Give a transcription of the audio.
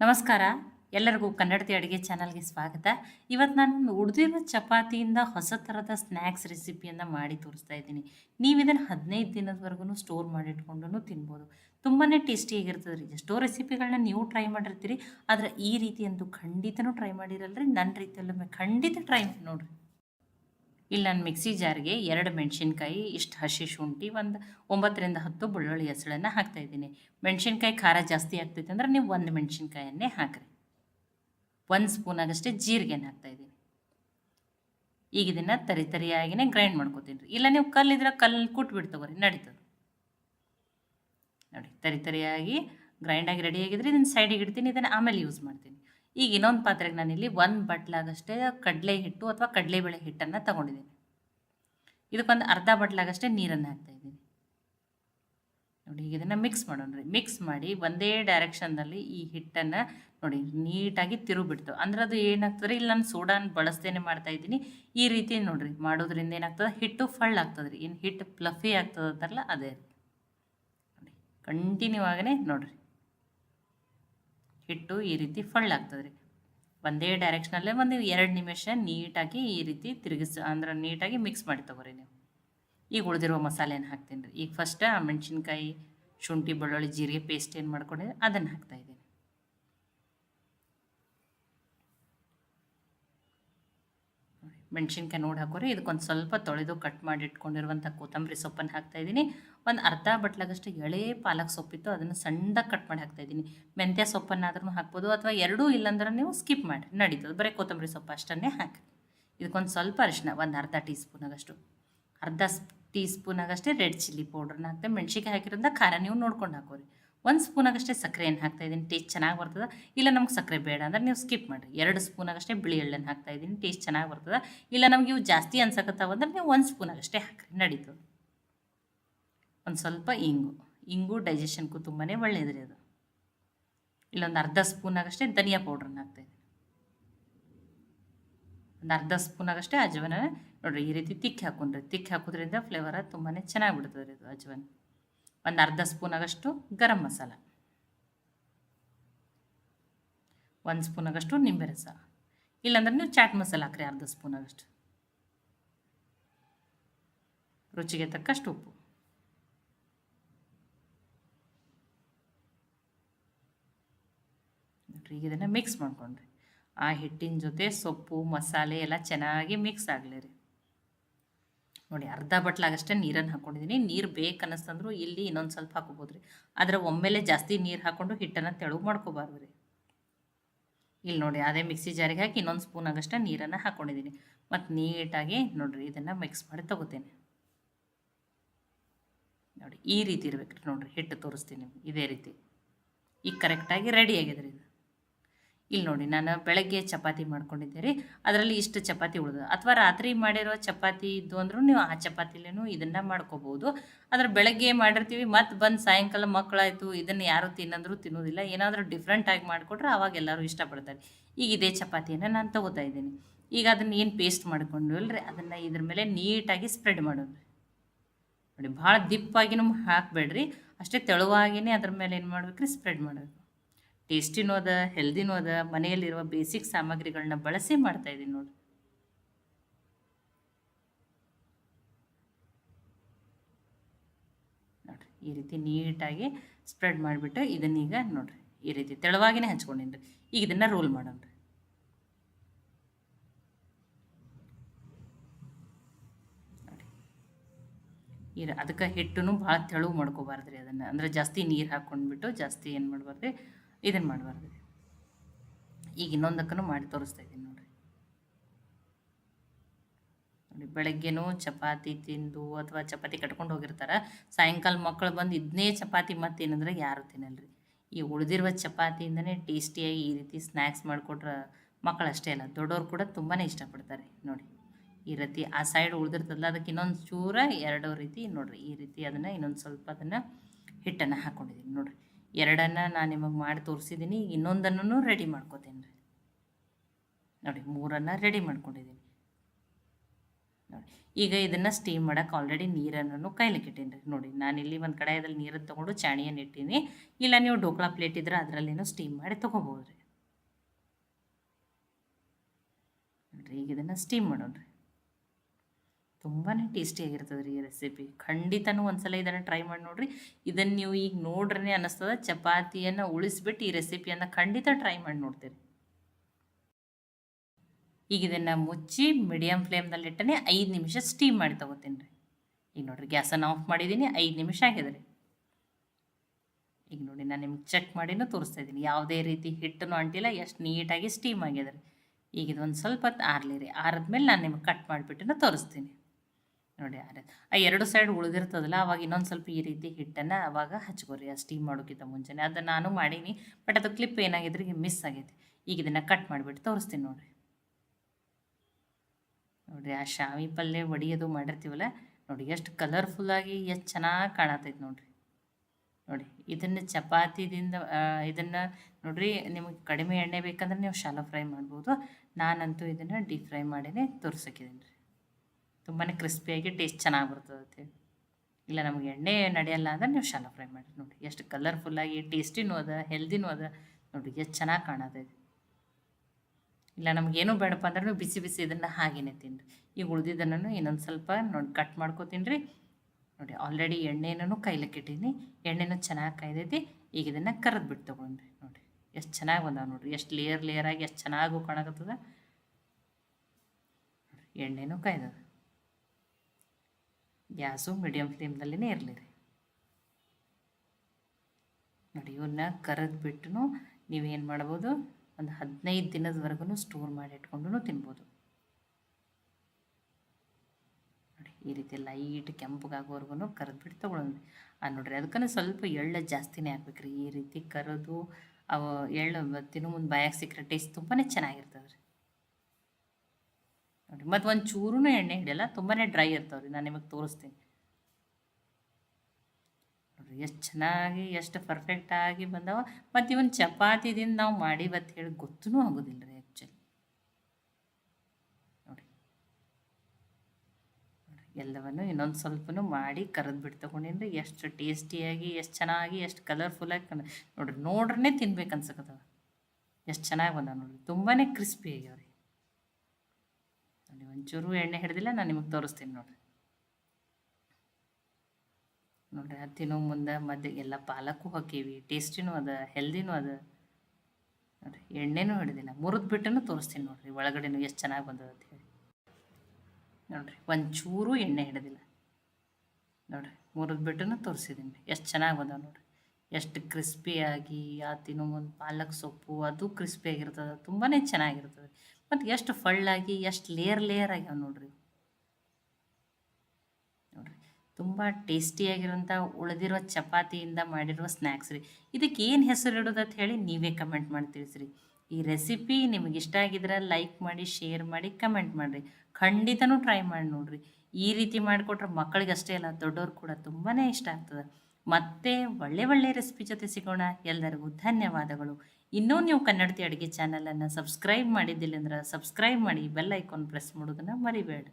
ನಮಸ್ಕಾರ. ಎಲ್ಲರಿಗೂ ಕನ್ನಡತಿ ಅಡುಗೆ ಚಾನಲ್ಗೆ ಸ್ವಾಗತ. ಇವತ್ತು ನಾನು ಉಡ್ದಿರೋ ಚಪಾತಿಯಿಂದ ಹೊಸ ಥರದ ಸ್ನ್ಯಾಕ್ಸ್ ರೆಸಿಪಿಯನ್ನು ಮಾಡಿ ತೋರಿಸ್ತಾ ಇದ್ದೀನಿ. ನೀವು ಇದನ್ನು ಹದಿನೈದು ದಿನದವರೆಗೂ ಸ್ಟೋರ್ ಮಾಡಿಟ್ಕೊಂಡು ತಿನ್ಬೋದು. ತುಂಬಾ ಟೇಸ್ಟಿಯಾಗಿರ್ತದೆ ರೀ. ಎಷ್ಟೋ ರೆಸಿಪಿಗಳನ್ನ ನೀವು ಟ್ರೈ ಮಾಡಿರ್ತೀರಿ. ಆದರೆ ಈ ರೀತಿ ಅಂತೂ ಖಂಡಿತನೂ ಟ್ರೈ ಮಾಡಿರಲ್ರಿ. ನನ್ನ ರೀತಿಯಲ್ಲೊಮ್ಮೆ ಖಂಡಿತ ಟ್ರೈ ನೋಡ್ರಿ. ಇಲ್ಲಿ ನಾನು ಮಿಕ್ಸಿ ಜಾರ್ಗೆ ಎರಡು ಮೆಣಸಿನ್ಕಾಯಿ, ಇಷ್ಟು ಹಸಿ ಶುಂಠಿ ಒಂದು ಒಂಬತ್ತರಿಂದ ಹತ್ತು ಬೆಳ್ಳುಳ್ಳಿ ಹೆಸಳನ್ನು ಹಾಕ್ತಾಯಿದ್ದೀನಿ ಮೆಣಸಿನ್ಕಾಯಿ ಖಾರ ಜಾಸ್ತಿ ಆಗ್ತೈತೆ ಅಂದ್ರೆ ನೀವು ಒಂದು ಮೆಣಸಿನ್ಕಾಯನ್ನೇ ಹಾಕಿರಿ. ಒಂದು ಸ್ಪೂನಾಗಷ್ಟೇ ಜೀರಿಗೆನ ಹಾಕ್ತಾಯಿದ್ದೀನಿ ಈಗ ಇದನ್ನು ತರಿ ತರಿಯಾಗಿನೇ ಗ್ರೈಂಡ್ ಮಾಡ್ಕೊತೀನಿ ಇಲ್ಲ ನೀವು ಕಲ್ಲಿದ್ರೆ ಕಲ್ಲು ಕುಟ್ಬಿಟ್ಟು ತಗೋರಿ, ನಡೀತದೆ. ನೋಡಿ, ತರಿ ತರಿಯಾಗಿ ಗ್ರೈಂಡಾಗಿ ರೆಡಿಯಾಗಿದ್ರೆ ಇದನ್ನು ಸೈಡಿಗೆ ಇಡ್ತೀನಿ, ಇದನ್ನು ಆಮೇಲೆ ಯೂಸ್ ಮಾಡ್ತೀನಿ. ಈಗ ಇನ್ನೊಂದು ಪಾತ್ರೆಗೆ ನಾನಿಲ್ಲಿ ಒಂದು ಬಟ್ಲಾಗಷ್ಟೇ ಕಡಲೆ ಹಿಟ್ಟು ಅಥವಾ ಕಡಲೆಬೇಳೆ ಹಿಟ್ಟನ್ನು ತಗೊಂಡಿದ್ದೀನಿ. ಇದಕ್ಕೊಂದು ಅರ್ಧ ಬಟ್ಲಾಗಷ್ಟೇ ನೀರನ್ನು ಹಾಕ್ತಾಯಿದ್ದೀನಿ ನೋಡಿ, ಈಗ ಇದನ್ನು ಮಿಕ್ಸ್ ಮಾಡೋಣ ರೀ. ಮಿಕ್ಸ್ ಮಾಡಿ ಒಂದೇ ಡೈರೆಕ್ಷನ್ನಲ್ಲಿ ಈ ಹಿಟ್ಟನ್ನು ನೋಡಿ, ನೀಟಾಗಿ ತಿರುಗಿ ಬಿಡ್ತು ಅಂದ್ರೆ ಅದು ಏನಾಗ್ತದೆ ಇಲ್ಲಿ ನಾನು ಸೋಡಾನ ಬಳಸ್ದೇನೆ ಮಾಡ್ತಾ ಇದ್ದೀನಿ. ಈ ರೀತಿ ನೋಡಿರಿ, ಮಾಡೋದ್ರಿಂದ ಏನಾಗ್ತದೆ? ಹಿಟ್ಟು ಫಳ್ ಆಗ್ತದೆ ರೀ. ಏನು ಹಿಟ್ಟು ಪ್ಲಫಿ ಆಗ್ತದೆ ಅದೇ ನೋಡಿ ಕಂಟಿನ್ಯೂ ಆಗೇ ನೋಡಿರಿ. ಹಿಟ್ಟು ಈ ರೀತಿ ಫಳ್ಳಾಗ್ತದೆ ರೀ. ಒಂದೇ ಡೈರೆಕ್ಷನಲ್ಲೇ ಒಂದು ಎರಡು ನಿಮಿಷ ನೀಟಾಗಿ ಈ ರೀತಿ ತಿರುಗಿಸ್, ಅಂದ್ರೆ ನೀಟಾಗಿ ಮಿಕ್ಸ್ ಮಾಡಿ ತಗೋರಿ ನೀವು. ಈಗ ಉಳಿದಿರುವ ಮಸಾಲೆನ ಹಾಕ್ತೀನಿ ರೀ? ಈಗ ಫಸ್ಟ್ ಆ ಮೆಣಸಿನ್ಕಾಯಿ, ಶುಂಠಿ, ಬೆಳ್ಳುಳ್ಳಿ, ಜೀರಿಗೆ ಪೇಸ್ಟ್ ಏನು ಮಾಡ್ಕೊಂಡಿದ್ದೆ, ಅದನ್ನು ಹಾಕ್ತಾಯಿದ್ದೀನಿ ಮೆಣಸಿನ್ಕಾಯಿ ನೋಡಿ ಹಾಕೋರಿ. ಇದಕ್ಕೊಂದು ಸ್ವಲ್ಪ ತೊಳೆದು ಕಟ್ ಮಾಡಿ ಇಟ್ಕೊಂಡಿರುವಂಥ ಕೊತ್ತಂಬರಿ ಸೊಪ್ಪನ್ನು ಹಾಕ್ತಾಯಿದ್ದೀನಿ ಒಂದು ಅರ್ಧ ಬಟ್ಲಾಗಷ್ಟು ಎಳೆ ಪಾಲಕ್ ಸೊಪ್ಪಿತ್ತು, ಅದನ್ನು ಸಣ್ಣದಾಗಿ ಕಟ್ ಮಾಡಿ ಹಾಕ್ತಾಯಿದ್ದೀನಿ ಮೆಂತ್ಯ ಸೊಪ್ಪನ್ನಾದ್ರೂ ಹಾಕ್ಬೋದು, ಅಥವಾ ಎರಡೂ ಇಲ್ಲಾಂದ್ರೆ ನೀವು ಸ್ಕಿಪ್ ಮಾಡಿ. ನಡೀತದೆ, ಬರೀ ಕೊತ್ತಂಬರಿ ಸೊಪ್ಪು ಅಷ್ಟನ್ನೇ ಹಾಕಿ. ಇದಕ್ಕೊಂದು ಸ್ವಲ್ಪ ಅರಿಶಿನ ಒಂದು ಅರ್ಧ ಟೀ ಸ್ಪೂನಾಗಷ್ಟು ಅರ್ಧ ಟೀ ಸ್ಪೂನಾಗಷ್ಟೇ ರೆಡ್ ಚಿಲ್ಲಿ ಪೌಡ್ರನ್ನ ಹಾಕ್ತೆ. ಮೆಣ್ಸಿನ್ಕಾಯಿ ಹಾಕಿರೋದ್ರಿಂದ ಖಾರ ನೀವು ನೋಡ್ಕೊಂಡು ಹಾಕೋರಿ. ಒಂದು ಸ್ಪೂನಾಗಷ್ಟೇ ಸಕ್ಕರೆಯನ್ನು ಹಾಕ್ತಾಯಿದ್ದೀನಿ ಟೇಸ್ಟ್ ಚೆನ್ನಾಗಿ ಬರ್ತದೆ. ಇಲ್ಲ ನಮ್ಗೆ ಸಕ್ಕರೆ ಬೇಡ ಅಂದ್ರೆ ನೀವು ಸ್ಕಿಪ್ ಮಾಡಿರಿ. ಎರಡು ಸ್ಪೂನಾಗಷ್ಟೇ ಬಿಳಿ ಎಳ್ಳನ್ನು ಹಾಕ್ತಾಯಿದ್ದೀನಿ ಟೇಸ್ಟ್ ಚೆನ್ನಾಗಿ ಬರ್ತದೆ. ಇಲ್ಲ ನಮ್ಗೆ ಇವು ಜಾಸ್ತಿ ಅನ್ಸಕತ್ತಾವ ಅಂದ್ರೆ ನೀವು ಒಂದು ಸ್ಪೂನಾಗಷ್ಟೇ ಹಾಕ್ರಿ, ನಡೀತದೆ. ಒಂದು ಸ್ವಲ್ಪ ಇಂಗು ಇಂಗು ಡೈಜೆಷನ್ಗೂ ತುಂಬಾ ಒಳ್ಳೆಯದು ರೀ ಅದು. ಇಲ್ಲೊಂದು ಅರ್ಧ ಸ್ಪೂನಾಗಷ್ಟೇ ಧನಿಯಾ ಪೌಡ್ರನ್ನ ಹಾಕ್ತಾಯಿದ್ದೀನಿ ಒಂದು ಅರ್ಧ ಸ್ಪೂನಾಗಷ್ಟೇ ಅಜವನ, ನೋಡಿರಿ ಈ ರೀತಿ ತಿಕ್ಕಿ ಹಾಕೊಂಡ್ರಿ, ತಿಕ್ಕಿ ಹಾಕೋದ್ರಿಂದ ಫ್ಲೇವರ ತುಂಬಾ ಚೆನ್ನಾಗಿ ಬಿಡ್ತದೆ ರೀ ಅಜವನ್. ಒಂದು ಅರ್ಧ ಸ್ಪೂನಾಗಷ್ಟು ಗರಂ ಮಸಾಲ. ಒಂದು ಸ್ಪೂನಾಗಷ್ಟು ನಿಂಬೆ ರಸ. ಇಲ್ಲಾಂದ್ರೆ ನೀವು ಚಾಟ್ ಮಸಾಲ ಹಾಕ್ರಿ ಅರ್ಧ ಸ್ಪೂನಾಗಷ್ಟು. ರುಚಿಗೆ ತಕ್ಕಷ್ಟು ಉಪ್ಪು. ಈಗ ಇದನ್ನು ಮಿಕ್ಸ್ ಮಾಡ್ಕೊಂಡ್ರಿ. ಆ ಹಿಟ್ಟಿನ ಜೊತೆ ಸೊಪ್ಪು, ಮಸಾಲೆ ಎಲ್ಲ ಚೆನ್ನಾಗಿ ಮಿಕ್ಸ್ ಆಗಲಿ ರೀ. ನೋಡಿ, ಅರ್ಧ ಬಟ್ಲಾಗಷ್ಟೇ ನೀರನ್ನು ಹಾಕ್ಕೊಂಡಿದ್ದೀನಿ ನೀರು ಬೇಕು ಅನ್ನಿಸ್ತಂದ್ರೂ ಇಲ್ಲಿ ಇನ್ನೊಂದು ಸ್ವಲ್ಪ ಹಾಕೋಬೋದು ರೀ ಆದರೆ ಒಮ್ಮೆಲೆ ಜಾಸ್ತಿ ನೀರು ಹಾಕ್ಕೊಂಡು ಹಿಟ್ಟನ್ನು ತೆಳುವು ಮಾಡ್ಕೋಬಾರ್ದು ರೀ ಇಲ್ಲಿ ನೋಡಿ, ಅದೇ ಮಿಕ್ಸಿ ಜಾರಿಗೆ ಹಾಕಿ ಇನ್ನೊಂದು ಸ್ಪೂನ್ ಆಗಷ್ಟೇ ನೀರನ್ನು ಹಾಕ್ಕೊಂಡಿದ್ದೀನಿ ಮತ್ತು ನೀಟಾಗಿ ನೋಡಿರಿ, ಇದನ್ನು ಮಿಕ್ಸ್ ಮಾಡಿ ತಗೋತೇನೆ. ನೋಡಿ, ಈ ರೀತಿ ಇರ್ಬೇಕು ನೋಡಿರಿ, ಹಿಟ್ಟು ತೋರಿಸ್ತೀನಿ ಇದೇ ರೀತಿ. ಈಗ ಕರೆಕ್ಟಾಗಿ ರೆಡಿ ಆಗಿದೆ ಇಲ್ಲಿ ನೋಡಿ, ನಾನು ಬೆಳಗ್ಗೆ ಚಪಾತಿ ಮಾಡ್ಕೊಂಡಿದ್ದೆ ರೀ ಅದರಲ್ಲಿ ಇಷ್ಟು ಚಪಾತಿ ಉಳಿದು ಅಥವಾ ರಾತ್ರಿ ಮಾಡಿರೋ ಚಪಾತಿ ಇದ್ದು ಅಂದ್ರೂ ನೀವು ಆ ಚಪಾತಿಲೇನು ಇದನ್ನು ಮಾಡ್ಕೋಬೋದು. ಆದರೆ ಬೆಳಗ್ಗೆ ಮಾಡಿರ್ತೀವಿ, ಮತ್ತು ಬಂದು ಸಾಯಂಕಾಲ ಮಕ್ಕಳಾಯಿತು ಇದನ್ನು ಯಾರು ತಿನ್ನಂದ್ರೂ ತಿನ್ನೋದಿಲ್ಲ. ಏನಾದರೂ ಡಿಫ್ರೆಂಟಾಗಿ ಮಾಡಿಕೊಟ್ರೆ ಅವಾಗ ಎಲ್ಲರೂ ಇಷ್ಟಪಡ್ತಾರೆ. ಈಗ ಇದೇ ಚಪಾತಿಯನ್ನು ನಾನು ತಗೋತಾ ಇದ್ದೀನಿ. ಈಗ ಅದನ್ನು ಏನು ಪೇಸ್ಟ್ ಮಾಡ್ಕೊಂಡು ಅಲ್ರಿ ಅದನ್ನು ಇದ್ರ ಮೇಲೆ ನೀಟಾಗಿ ಸ್ಪ್ರೆಡ್ ಮಾಡೋದು. ನೋಡಿ, ಭಾಳ ದಿಪ್ಪಾಗಿನೂ ಹಾಕಬೇಡ್ರಿ. ಅಷ್ಟೇ ತೆಳುವಾಗಿನೇ ಅದ್ರ ಮೇಲೆ ಏನು ಮಾಡ್ಬೇಕು ರೀ ಸ್ಪ್ರೆಡ್ ಮಾಡಬೇಕು ಟೇಸ್ಟಿನೂ ಅದ, ಹೆಲ್ದಿನೂ ಅದ, ಮನೆಯಲ್ಲಿರುವ ಬೇಸಿಕ್ ಸಾಮಗ್ರಿಗಳನ್ನ ಬಳಸಿ ಮಾಡ್ತಾ ಇದ್ದೀನಿ ನೋಡಿ. ನೋಡ್ರಿ, ಈ ರೀತಿ ನೀಟಾಗಿ ಸ್ಪ್ರೆಡ್ ಮಾಡಿಬಿಟ್ಟು ಇದನ್ನೀಗ ನೋಡ್ರಿ, ಈ ರೀತಿ ತೆಳುವಾಗಿನೇ ಹಂಚ್ಕೊಂಡಿನಿ ರೀ ಈಗ ಇದನ್ನು ರೋಲ್ ಮಾಡೋಣ ರೀ ಇರ ಅದಕ್ಕೆ ಹಿಟ್ಟನ್ನು ಭಾಳ ತೆಳು ಮಾಡ್ಕೋಬಾರ್ದು ರೀ ಅದನ್ನು. ಅಂದರೆ ಜಾಸ್ತಿ ನೀರು ಹಾಕ್ಕೊಂಡ್ಬಿಟ್ಟು ಜಾಸ್ತಿ ಏನು ಮಾಡಬಾರ್ದು ಇದನ್ನು ಮಾಡಬಾರ್ದು. ಈಗ ಇನ್ನೊಂದಕ್ಕೂ ಮಾಡಿ ತೋರಿಸ್ತಾ ಇದ್ದೀನಿ ನೋಡಿರಿ. ನೋಡಿ, ಬೆಳಗ್ಗೆನೂ ಚಪಾತಿ ತಿಂದು ಅಥವಾ ಚಪಾತಿ ಕಟ್ಕೊಂಡು ಹೋಗಿರ್ತಾರೆ, ಸಾಯಂಕಾಲ ಮಕ್ಕಳು ಬಂದು ಇದನ್ನೇ ಚಪಾತಿ ಮತ್ತೇನಂದ್ರೆ ಯಾರು ತಿನ್ನಲ್ರಿ. ಈ ಉಳಿದಿರುವ ಚಪಾತಿಯಿಂದನೇ ಟೇಸ್ಟಿಯಾಗಿ ಈ ರೀತಿ ಸ್ನ್ಯಾಕ್ಸ್ ಮಾಡಿಕೊಟ್ರೆ ಮಕ್ಕಳು ಅಷ್ಟೇ ಅಲ್ಲ, ದೊಡ್ಡವ್ರು ಕೂಡ ತುಂಬಾ ಇಷ್ಟಪಡ್ತಾರೆ ನೋಡಿ. ಈ ರೀತಿ ಆ ಸೈಡ್ ಉಳಿದಿರ್ತದಲ್ಲ, ಅದಕ್ಕೆ ಇನ್ನೊಂದು ಚೂರ ಎರಡು ರೀತಿ ನೋಡಿರಿ, ಈ ರೀತಿ ಅದನ್ನು ಇನ್ನೊಂದು ಸ್ವಲ್ಪ ಅದನ್ನು ಹಿಟ್ಟನ್ನು ಹಾಕ್ಕೊಂಡಿದ್ದೀನಿ ನೋಡಿರಿ. ಎರಡನ್ನು ನಾನು ನಿಮಗೆ ಮಾಡಿ ತೋರಿಸಿದ್ದೀನಿ ಇನ್ನೊಂದನ್ನು ರೆಡಿ ಮಾಡ್ಕೋತೀನಿ ರೀ. ನೋಡಿ, ಮೂರನ್ನು ರೆಡಿ ಮಾಡ್ಕೊಂಡಿದ್ದೀನಿ ನೋಡಿ, ಈಗ ಇದನ್ನು ಸ್ಟೀಮ್ ಮಾಡೋಕೆ ಆಲ್ರೆಡಿ ನೀರನ್ನು ಕೈಲಿಕ್ಕೆ ಇಟ್ಟೀನಿ ರೀ. ನೋಡಿ ನಾನಿಲ್ಲಿ ಒಂದು ಕಡಾಯದಲ್ಲಿ ನೀರನ್ನು ತೊಗೊಂಡು ಚಾಣಿಯನ್ನು ಇಟ್ಟೀನಿ. ಇಲ್ಲ ನೀವು ಡೋಕ್ಲಾ ಪ್ಲೇಟ್ ಇದ್ರೆ ಅದರಲ್ಲೇನೋ ಸ್ಟೀಮ್ ಮಾಡಿ ತೊಗೋಬೋದು ರೀ ನೋಡಿರಿ, ಈಗ ಇದನ್ನು ಸ್ಟೀಮ್ ಮಾಡೋಣ ರೀ ತುಂಬಾ ಟೇಸ್ಟಿಯಾಗಿರ್ತದೆ ರೀ ಈ ರೆಸಿಪಿ ಖಂಡಿತನೂ ಒಂದ್ಸಲ ಇದನ್ನು ಟ್ರೈ ಮಾಡಿ ನೋಡ್ರಿ. ಇದನ್ನು ನೀವು ಈಗ ನೋಡ್ರೇ ಅನ್ನಿಸ್ತದೆ ಚಪಾತಿಯನ್ನು ಉಳಿಸ್ಬಿಟ್ಟು ಈ ರೆಸಿಪಿಯನ್ನು ಖಂಡಿತ ಟ್ರೈ ಮಾಡಿ ನೋಡ್ತೀರಿ. ಈಗ ಇದನ್ನು ಮುಚ್ಚಿ ಮೀಡಿಯಮ್ ಫ್ಲೇಮ್ನಲ್ಲಿ ಇಟ್ಟನೆ ಐದು ನಿಮಿಷ ಸ್ಟೀಮ್ ಮಾಡಿ ತಗೋತೀನಿ ರೀ. ಈಗ ನೋಡಿರಿ ಗ್ಯಾಸನ್ನು ಆಫ್ ಮಾಡಿದ್ದೀನಿ ಐದು ನಿಮಿಷ ಆಗಿದೆ ರೀ. ಈಗ ನೋಡಿ, ನಾನು ನಿಮ್ಗೆ ಚೆಕ್ ಮಾಡಿನೂ ತೋರಿಸ್ತಾ ಇದ್ದೀನಿ ಯಾವುದೇ ರೀತಿ ಹಿಟ್ಟನ್ನು ಅಂಟಿಲ್ಲ, ಎಷ್ಟು ನೀಟಾಗಿ ಸ್ಟೀಮ್ ಆಗಿದೆ ರೀ. ಈಗ ಇದು ಒಂದು ಸ್ವಲ್ಪ ಹೊತ್ತು ಆರಲಿ ರೀ. ಆರಿದ್ಮೇಲೆ ನಾನು ನಿಮ್ಗೆ ಕಟ್ ಮಾಡಿಬಿಟ್ಟು ತೋರಿಸ್ತೀನಿ. ನೋಡಿ ಆರ ಆ ಎರಡು ಸೈಡ್ ಉಳಿದಿರ್ತದಲ್ಲ, ಅವಾಗ ಇನ್ನೊಂದು ಸ್ವಲ್ಪ ಈ ರೀತಿ ಹಿಟ್ಟನ್ನು ಅವಾಗ ಹಚ್ಕೋರಿ, ಆ ಸ್ಟೀಮ್ ಮಾಡೋಕ್ಕಿಂತ ಮುಂಚೆನೇ. ಅದು ನಾನು ಮಾಡೀನಿ ಬಟ್ ಅದು ಕ್ಲಿಪ್ ಏನಾಗಿದ್ರೆ ಈಗ ಮಿಸ್ ಆಗೈತಿ. ಈಗ ಇದನ್ನು ಕಟ್ ಮಾಡಿಬಿಟ್ಟು ತೋರಿಸ್ತೀನಿ ನೋಡಿರಿ. ನೋಡಿರಿ, ಆ ಶಾವಿ ಪಲ್ಯ ಒಡಿಯೋದು ಮಾಡಿರ್ತೀವಲ್ಲ, ನೋಡಿ ಎಷ್ಟು ಕಲರ್ಫುಲ್ಲಾಗಿ ಎಷ್ಟು ಚೆನ್ನಾಗಿ ಕಾಣತೈತೆ ನೋಡಿರಿ. ನೋಡಿ, ಇದನ್ನು ಚಪಾತಿದಿಂದ ಇದನ್ನು ನೋಡಿರಿ, ನಿಮಗೆ ಕಡಿಮೆ ಎಣ್ಣೆ ಬೇಕಂದ್ರೆ ನೀವು ಶಾಲೋ ಫ್ರೈ ಮಾಡ್ಬೋದು. ನಾನಂತೂ ಇದನ್ನು ಡೀಪ್ ಫ್ರೈ ಮಾಡಿನೇ ತೋರ್ಸಕ್ಕಿದ್ದೀನಿ ರೀ ತುಂಬಾ ಕ್ರಿಸ್ಪಿಯಾಗಿ ಟೇಸ್ಟ್ ಚೆನ್ನಾಗಿ ಬರ್ತದೆ ಇಲ್ಲ, ನಮಗೆ ಎಣ್ಣೆ ನಡೆಯಲ್ಲ ಅಂದ್ರೆ ನೀವು ಶಾಲಾ ಫ್ರೈ ಮಾಡಿರಿ ನೋಡಿ. ಎಷ್ಟು ಕಲರ್ಫುಲ್ಲಾಗಿ ಟೇಸ್ಟಿನೂ ಅದ ಹೆಲ್ದಿನೂ ಅದ. ನೋಡಿ, ಎಷ್ಟು ಚೆನ್ನಾಗಿ ಕಾಣತೈತೆ ಇಲ್ಲ ನಮಗೇನು ಬೇಡಪ್ಪ ಅಂದ್ರೆ ಬಿಸಿ ಬಿಸಿ ಇದನ್ನು ಹಾಗೇನೆ ತಿನ್ನಿರಿ ಈಗ ಉಳಿದಿದ್ದನ್ನು ಇನ್ನೊಂದು ಸ್ವಲ್ಪ ನೋಡಿ ಕಟ್ ಮಾಡ್ಕೋತೀನಿ ನೋಡಿ ಆಲ್ರೆಡಿ ಎಣ್ಣೆನೂ ಕೈಲಕ್ಕೆ ಇಟ್ಟೀನಿ ಎಣ್ಣೆನೂ ಚೆನ್ನಾಗಿ ಕಾಯ್ದೈತಿ. ಈಗ ಇದನ್ನು ಕರೆದು ಬಿಟ್ಟು ತೊಗೊಂಡ್ರಿ ನೋಡಿ. ಎಷ್ಟು ಚೆನ್ನಾಗಿ ಬಂದಾವೆ ನೋಡಿರಿ. ಎಷ್ಟು ಲೇಯರ್ ಲೇಯರಾಗಿ ಎಷ್ಟು ಚೆನ್ನಾಗೂ ಕಾಣಕತ್ತದ. ಎಣ್ಣೆನೂ ಕಾಯ್ದದ. ಗ್ಯಾಸು ಮೀಡಿಯಮ್ ಫ್ಲೇಮ್ನಲ್ಲೇ ಇರಲಿ ರೀ ನೋಡಿ ಇವನ್ನ ಕರೆದ್ಬಿಟ್ಟು ನೀವೇನು ಮಾಡ್ಬೋದು? ಒಂದು ಹದಿನೈದು ದಿನದವರೆಗೂ ಸ್ಟೋರ್ ಮಾಡಿ ಇಟ್ಕೊಂಡು ತಿನ್ಬೋದು. ನೋಡಿ, ಈ ರೀತಿ ಲೈಟ್ ಕೆಂಪಗಾಗೋವರೆಗೂ ಕರೆದ್ಬಿಟ್ಟು ತೊಗೊಳೋದು ಆ ನೋಡ್ರಿ ಅದಕ್ಕೂ ಸ್ವಲ್ಪ ಎಳ್ಳು ಜಾಸ್ತಿನೇ ಹಾಕ್ಬೇಕು ರೀ ಈ ರೀತಿ ಕರೆದು ಅವು ಎಳ್ಳು ತಿನ್ನೋ ಮುಂದೆ ಬಾಯಾಗ ಸಿಕ್ಕರೆ ಟೇಸ್ಟ್ ತುಂಬಾ ಚೆನ್ನಾಗಿರ್ತದೆ ರೀ ನೋಡಿ, ಮತ್ತು ಒಂದು ಚೂರೂ ಎಣ್ಣೆ ಹಿಡಿಯಲ್ಲ ತುಂಬಾ ಡ್ರೈ ಇರ್ತಾವೆ ರೀ ನಾನು ನಿಮಗೆ ತೋರಿಸ್ತೀನಿ. ನೋಡಿರಿ, ಎಷ್ಟು ಚೆನ್ನಾಗಿ, ಎಷ್ಟು ಪರ್ಫೆಕ್ಟಾಗಿ ಬಂದವ. ಮತ್ತು ಇವನ್ ಚಪಾತಿದಿಂದ ನಾವು ಮಾಡಿ ಬತ್ ಹೇಳಿ ಗೊತ್ತೂ ಆಗೋದಿಲ್ಲ ರೀ ಆ್ಯಕ್ಚುಲಿ ನೋಡಿ. ನೋಡಿರಿ, ಎಲ್ಲವನ್ನು ಇನ್ನೊಂದು ಸ್ವಲ್ಪನೂ ಮಾಡಿ ಕರೆದು ಬಿಟ್ಟು ತೊಗೊಂಡಿಂದ್ರೆ ಎಷ್ಟು ಟೇಸ್ಟಿಯಾಗಿ ಎಷ್ಟು ಚೆನ್ನಾಗಿ, ಎಷ್ಟು ಕಲರ್ಫುಲ್ಲಾಗಿ ಕಣ, ನೋಡಿರಿ ನೋಡ್ರೇ ತಿನ್ಬೇಕು ಅನ್ಸಕತ್ತವ ಎಷ್ಟು ಚೆನ್ನಾಗಿ ಬಂದಾವ ನೋಡಿರಿ ತುಂಬಾ ಕ್ರಿಸ್ಪಿ ಆಗ್ಯಾವ ನೋಡಿ ಒಂಚೂರು ಎಣ್ಣೆ ಹಿಡ್ದಿಲ್ಲ, ನಾನು ನಿಮಗೆ ತೋರಿಸ್ತೀನಿ ನೋಡಿರಿ. ನೋಡ್ರಿ ಅದು ತಿನ್ನೋ ಮುಂದೆ, ಮಧ್ಯೆ ಎಲ್ಲ ಪಾಲಕ್ಕು ಹಾಕೀವಿ, ಟೇಸ್ಟಿನೂ ಅದ, ಹೆಲ್ದಿನೂ ಅದ. ನೋಡಿರಿ, ಎಣ್ಣೆನೂ ಹಿಡ್ದಿಲ್ಲ, ಮುರಿದು ಬಿಟ್ಟನು ತೋರಿಸ್ತೀನಿ ನೋಡಿರಿ, ಒಳಗಡೆನೂ ಎಷ್ಟು ಚೆನ್ನಾಗಿ ಬಂದದ ಅಂತ ಹೇಳಿ. ನೋಡಿರಿ, ಒಂಚೂರು ಎಣ್ಣೆ ಹಿಡ್ದಿಲ್ಲ. ನೋಡಿರಿ, ಮುರಿದು ಬಿಟ್ಟನು ತೋರಿಸಿದ್ದೀನಿ ಎಷ್ಟು ಚೆನ್ನಾಗಿ ಬಂದವ ನೋಡಿರಿ. ಎಷ್ಟು ಕ್ರಿಸ್ಪಿಯಾಗಿ ಆ ತಿನ್ನೋ ಮುಂದೆ ಪಾಲಕ್ ಸೊಪ್ಪು, ಅದು ಕ್ರಿಸ್ಪಿಯಾಗಿರ್ತದೆ ತುಂಬಾ ಚೆನ್ನಾಗಿರ್ತದೆ. ಮತ್ತು ಎಷ್ಟು ಫಳ್ಳಾಗಿ ಎಷ್ಟು ಲೇಯರ್ ಲೇಯರ್ ಆಗ್ಯಾವ ನೋಡ್ರಿ. ನೋಡ್ರಿ, ತುಂಬ ಟೇಸ್ಟಿಯಾಗಿರುವಂಥ ಉಳಿದಿರುವ ಚಪಾತಿಯಿಂದ ಮಾಡಿರುವ ಸ್ನ್ಯಾಕ್ಸ್ ರೀ. ಇದಕ್ಕೆ ಏನು ಹೆಸರು ಇಡೋದು ಅಂತ ಹೇಳಿ ನೀವೇ ಕಮೆಂಟ್ ಮಾಡಿ ತಿಳಿಸ್ರಿ. ಈ ರೆಸಿಪಿ ನಿಮಗೆ ಇಷ್ಟ ಆಗಿದ್ರೆ ಲೈಕ್ ಮಾಡಿ ಶೇರ್ ಮಾಡಿ ಕಮೆಂಟ್ ಮಾಡಿರಿ. ಖಂಡಿತನೂ ಟ್ರೈ ಮಾಡಿ ನೋಡ್ರಿ. ಈ ರೀತಿ ಮಾಡಿಕೊಟ್ರೆ ಮಕ್ಕಳಿಗೆ ಅಷ್ಟೇ ಅಲ್ಲ ದೊಡ್ಡವ್ರು ಕೂಡ ತುಂಬಾ ಇಷ್ಟ ಆಗ್ತದೆ. ಮತ್ತೆ ಒಳ್ಳೆ ಒಳ್ಳೆ ರೆಸಿಪಿ ಜೊತೆ ಸಿಗೋಣ. ಎಲ್ಲರಿಗೂ ಧನ್ಯವಾದಗಳು. ಇನ್ನೂ ನೀವು ಕನ್ನಡತಿ ಅಡುಗೆ ಚಾನಲನ್ನು ಸಬ್ಸ್ಕ್ರೈಬ್ ಮಾಡಿದ್ದಿಲ್ಲ ಅಂದ್ರೆ ಸಬ್ಸ್ಕ್ರೈಬ್ ಮಾಡಿ ಬೆಲ್ ಐಕಾನ್ ಪ್ರೆಸ್ ಮಾಡೋದನ್ನು ಮರಿಬೇಡ.